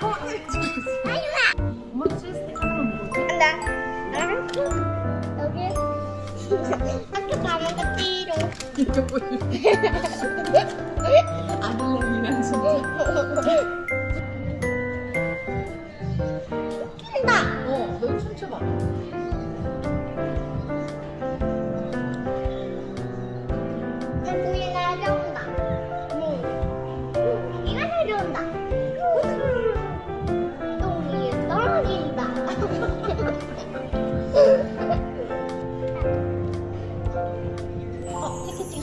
엄마 치즈스틱 하나만 먹을게. 학교 가면 띠로. 이거 보여줄게. 아들내미란 진짜. 어, 티켓팅.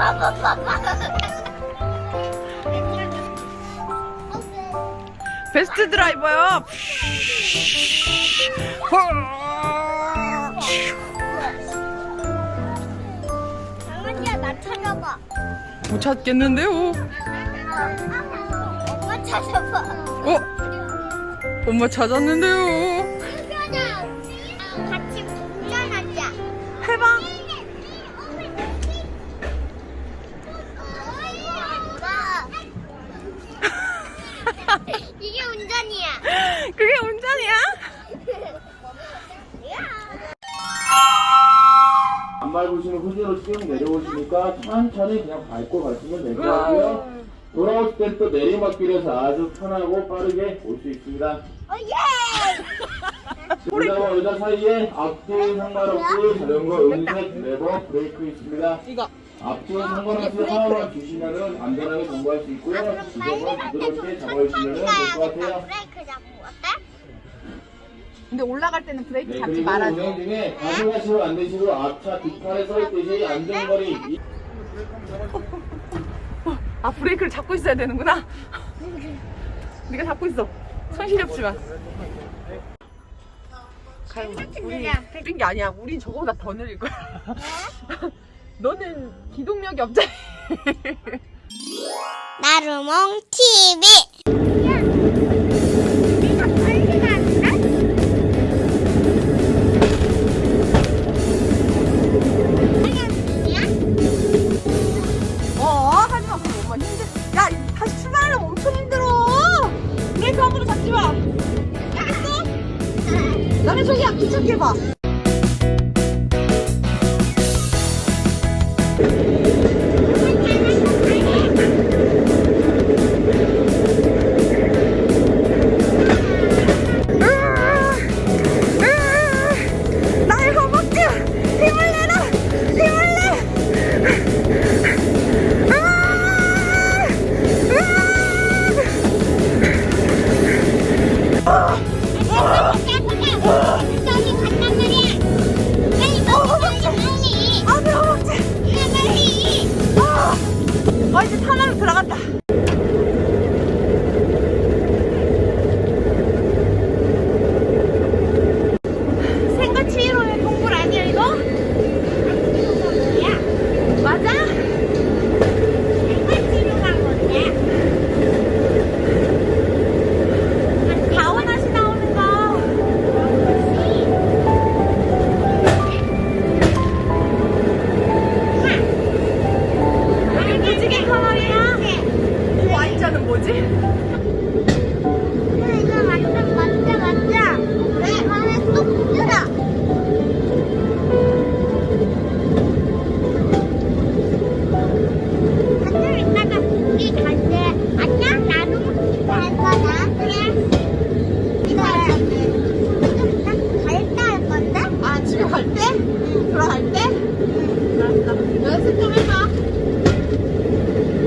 아니, 써 베스트 드라이버요. 강아지야 나 찾아봐. 못 찾겠는데요. 엄마 찾아봐. 어, 엄마 찾았는데요. 운전이야. 그게 운전이야? 안 밟으시면 후지로 쭉 내려오시니까 천천히 그냥 밟고 가시면 될 것 같고요. 돌아오실 땐또 내리막길에서 아주 편하고 빠르게 올 수 있습니다. 어, 예! 여자와 여자 사이에 앞뒤 상관없이 자전거 음색, 레버, 브레이크 있습니다. 이거. 앞뒤 상관없이 하나만 주시면은 안전하게 통과할 수 있고요. 지점을 부드럽게 잡아주시면 될것 같아요. 브레이크 잡고 어때? 근데 올라갈 때는 브레이크 네, 잡지 그리고 말아줘. 운행 중에 가능하시고 안 되시고 앞차 뒷판에 서 있듯이 안전거리 이- 아 브레이크를 잡고 있어야 되는구나. 네가 잡고 있어. 손실이 없지만. 가요. 우리 느린 게 아니야. 우린 저거보다 더 느릴 거야. 너는 기동력이 없잖아. 나루몽 TV. 어, 하지 마. 그럼 엄마 힘들. 야, 다시 출발하려면 엄청 힘들어. 브레이크 함부로 잡지 마. 알겠어? 나는 저기야, 귀찮게 해봐. 나의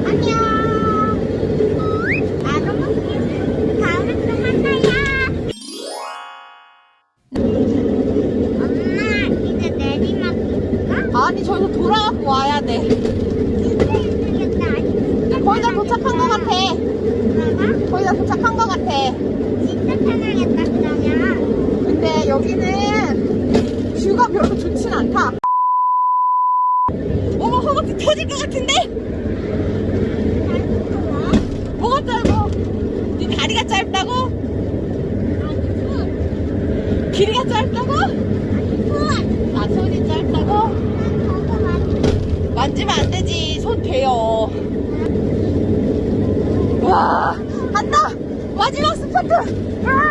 안녕. 아니 저기서 돌아갖고 와야 돼. 거의 다 도착한 것 같아. 거의 다 도착한 것 같아. 진짜 편하겠다 그러면. 근데 여기는 터질 것 같은데? 뭐가 짧아? 네 다리가 짧다고? 길이가 짧다고? 아 손이 짧다고? 만지면 안 되지 손 돼요 와 한다 마지막 스파트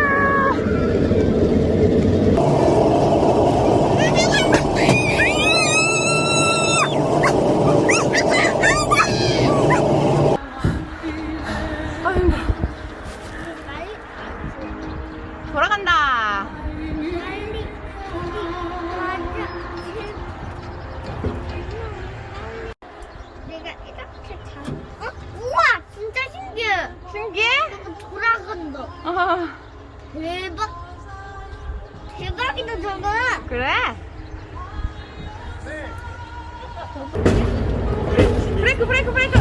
대박! 대박이다, 저거! 그래? 브레이크 브레이크 브레이크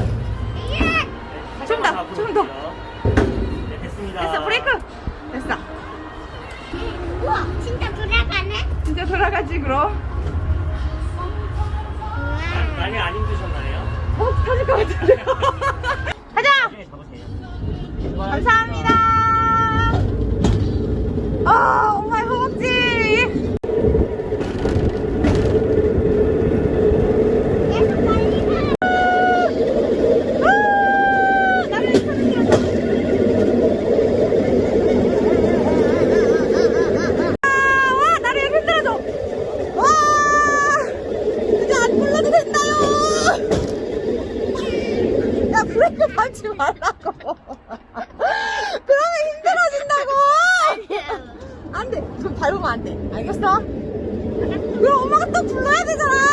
예! 좀 더, 좀 더. 네, 됐습니다. 됐어 브레이크 됐어 우와! 진짜 돌아가네? 진짜 돌아가지 그럼! 많이 안 힘드셨나요? 어 터질 것 같은데 가자 나중에 잡으세요. 감사합니다 아 엄마의 허벅지 계속 빨리 가! 아, 나를 흔들어줘. 아, 와, 나를 이렇게 흔들어줘. 와, 이제 안 불러도 된다요. 야, 브레이크 밟지 말라고. 그러면 힘들어진다고. 안 돼. 좀 밟으면 안 돼. 알겠어? 그럼 엄마가 또 불러야 되잖아.